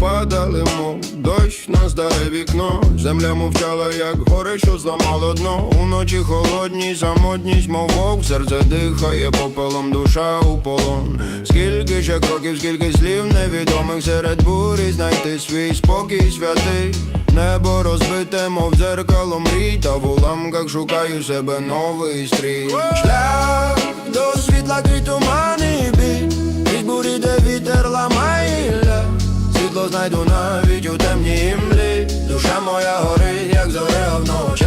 Падали, мов дощ на старе вікно. Земля мовчала, як горе, що зламало дно. Уночі холодні, самотність, мов вовк, серце дихає попелом, душа у полон. Скільки ще кроків, скільки слів невідомих серед бурі знайти свій спокій святий. Небо розбите, мов дзеркало мрій, та в уламках шукаю себе новий стрій. Шлях до знайду навіть у темній імлі. Душа моя горить, як зоря вночі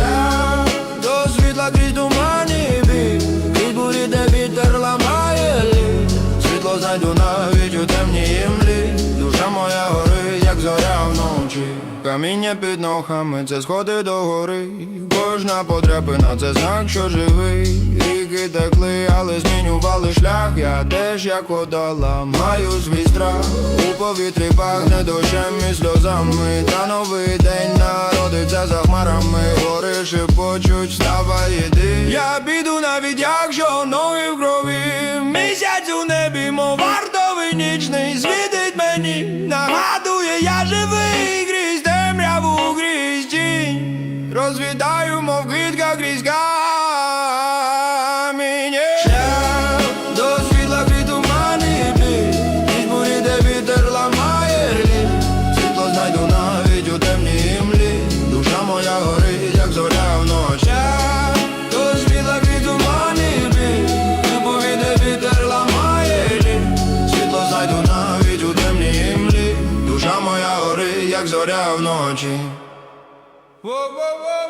Каміння під ногами, це сходи до гори. Кожна подряпина, це знак, що живий. Ріки текли, але змінювали шлях. Я теж як вода ламаю свій страх. У повітрі пахне дощем і сльозами. Та новий день народиться за хмарами. Гори шепочуть, вставай, іди Я піду навіть якщо ноги в крові. Місяць у небі, мов вартовий нічний Світить мені, нагадує, я живий тінь Розвітаю, мов квітка крізь камінь. Шлях до крізь тумани бурі, де вітер ламає Світло знайду навіть у темній Душа моя горить, як зоря вночі. До світла крізь тумани біль Крізь бурі, ламає Світло знайду навіть у темній імлі. Душа моя горить, як зоря вночі Whoa, whoa, whoa.